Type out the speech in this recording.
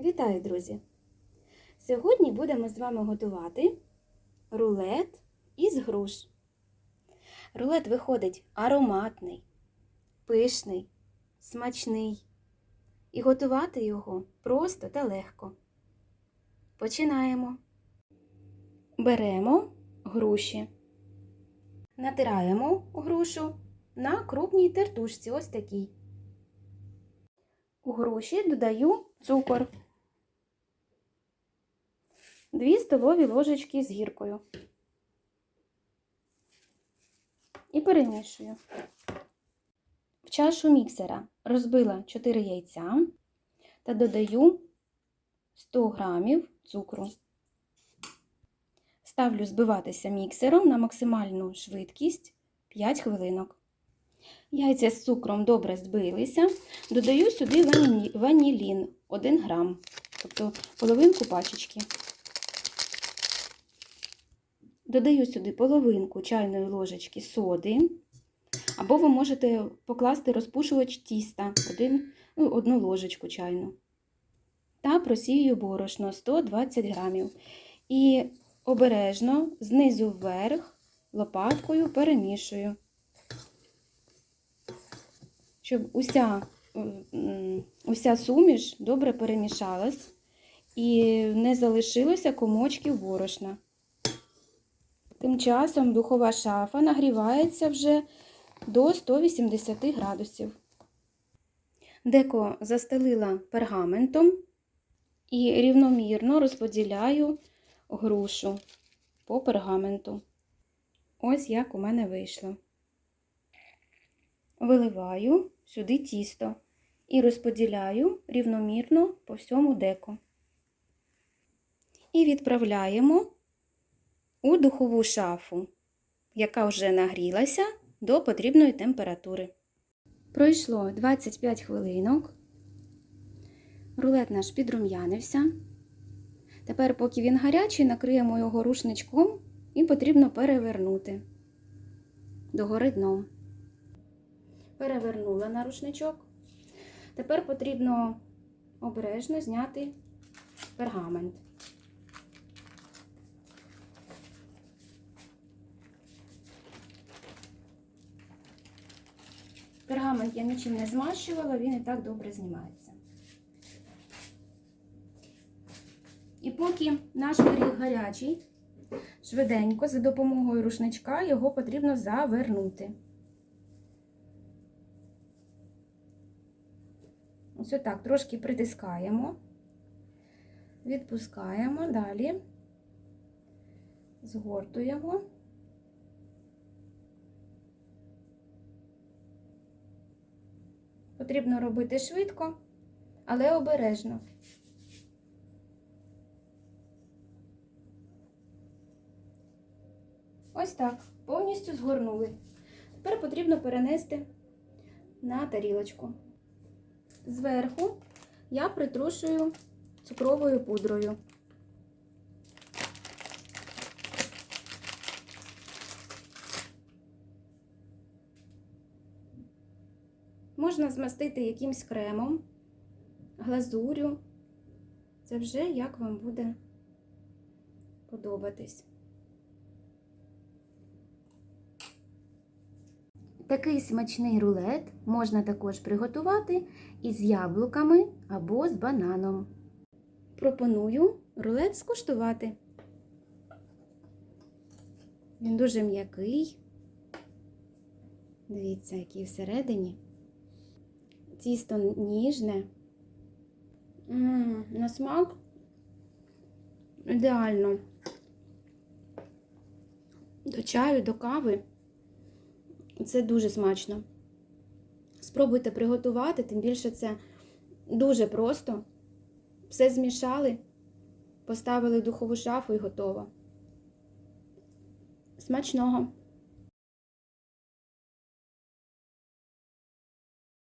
Вітаю, друзі! Сьогодні будемо з вами готувати рулет із груш. Рулет виходить ароматний, пишний, смачний. І готувати його просто та легко. Починаємо. Беремо груші. Натираємо грушу на крупній тертушці, ось такій. У груші додаю цукор. 2 столові ложечки з гіркою. І перемішую. В чашу міксера розбила 4 яйця та додаю 100 грамів цукру. Ставлю збиватися міксером на максимальну швидкість 5 хвилинок. Яйця з цукром добре збилися. Додаю сюди вані- ванілін 1 грам, тобто половинку пачечки. Додаю сюди половинку чайної ложечки соди, або ви можете покласти розпушувач тіста, один, ну, одну ложечку чайну. Та просію борошно 120 грамів. І обережно знизу вверх лопаткою перемішую щоб уся, уся суміш добре перемішалась і не залишилося комочків борошна. Тим часом духова шафа нагрівається вже до 180 градусів. Деко застелила пергаментом і рівномірно розподіляю грушу по пергаменту. Ось як у мене вийшло. Виливаю сюди тісто і розподіляю рівномірно по всьому деку. І відправляємо у духову шафу, яка вже нагрілася до потрібної температури. Пройшло 25 хвилинок. Рулет наш підрум'янився. Тепер, поки він гарячий, накриємо його рушничком і потрібно перевернути догори дном перевернула на рушничок. Тепер потрібно обережно зняти пергамент. Пергамент я нічим не змащувала, він і так добре знімається. І поки наш пиріг гарячий, швиденько за допомогою рушничка його потрібно завернути. Ось отак трошки притискаємо, відпускаємо, далі згортуємо. Потрібно робити швидко, але обережно. Ось так, повністю згорнули. Тепер потрібно перенести на тарілочку. Зверху я притрушую цукровою пудрою. Можна змастити якимсь кремом, глазурю. Це вже як вам буде подобатись. Такий смачний рулет можна також приготувати із яблуками або з бананом. Пропоную рулет скуштувати. Він дуже м'який. Дивіться, який всередині. Тісто ніжне. М -м, на смак ідеально. До чаю, до кави. Це дуже смачно. Спробуйте приготувати, тим більше це дуже просто. Все змішали, поставили в духову шафу і готово. Смачного!